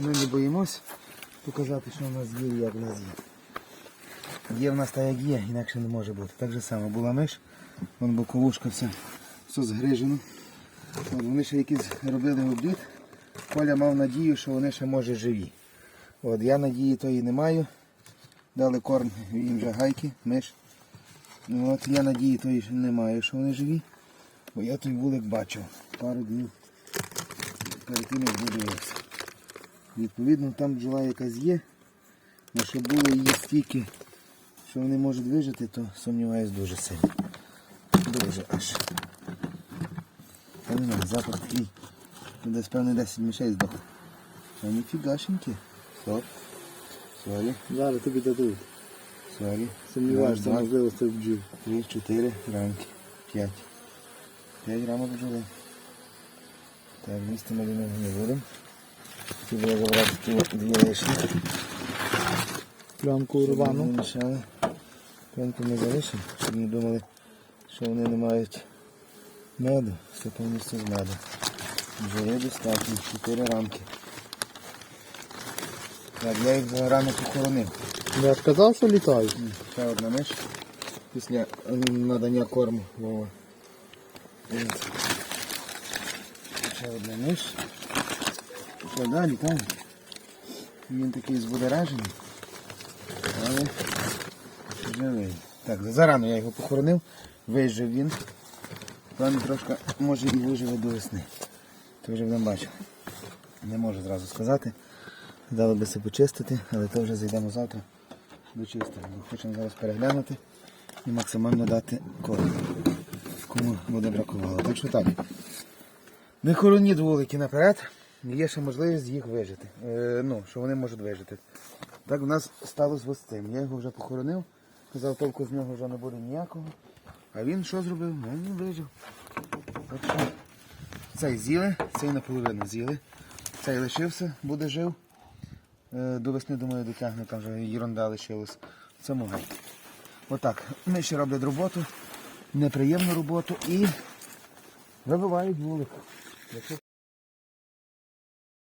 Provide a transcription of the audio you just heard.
Ми не боїмось показати, що в нас є і як в нас є. Є в нас та як є, інакше не може бути. Так же само була миш, вон боковушка вся, все згрижено. От вони ще якісь робили обід. Коля мав надію, що вони ще може живі. От, я надії тої не маю. Дали корм їм вже гайки, миш. Ну, От я надії тої не маю, що вони живі. Бо я той вулик бачив пару днів перед тим як дивився. Відповідно, там бджола якась є. але щоб було її стільки, що вони можуть вижити, то сумніваюсь дуже сильно. Дуже аж. Та не знаю, запах такий. ну, Десь певне 10 мішей здохло. А ніфігашенькі. Стоп. Солі, Зараз тобі дадуть. солі. Сумніваєшся, можливо, це бджіл. Три, чотири рамки. П'ять. П'ять рамок бджоли. Так, місце ми не будемо. Хотів забрати ті дві лишні. Плямку Щоб вони рвану. Не ми залишимо, щоб не думали, що вони не мають меду. Все повністю з меду. Бджоли достатньо, чотири рамки. Так, я їх вже рано похоронив. Я ж казав, що літають. Ще одна миш після надання корму. Ще одна миш. Що далі? Він такий збудоражений, але живий. Так, зарано я його похоронив, вижив він. Певно трошки може і виживе до весни. То вже будемо бачити. Не можу зразу сказати. Дали би це почистити, але то вже зайдемо завтра дочистимо. Хочемо зараз переглянути і максимально дати корм, кому буде бракувало. Так що так. Не хороніть вулики наперед, є ще можливість їх вижити. Е, ну, що вони можуть вижити. Так у нас сталося ось цим. Я його вже похоронив, казав, толку з нього вже не буде ніякого. А він що зробив? Ну, Він вижив. Що цей з'їли, цей наполовину з'їли. Цей лишився, буде жив. Е, До весни, думаю, дотягне, там вже ерунда лишилась. Це могай. Отак. Ми ще роблять роботу, неприємну роботу і вибивають вулик.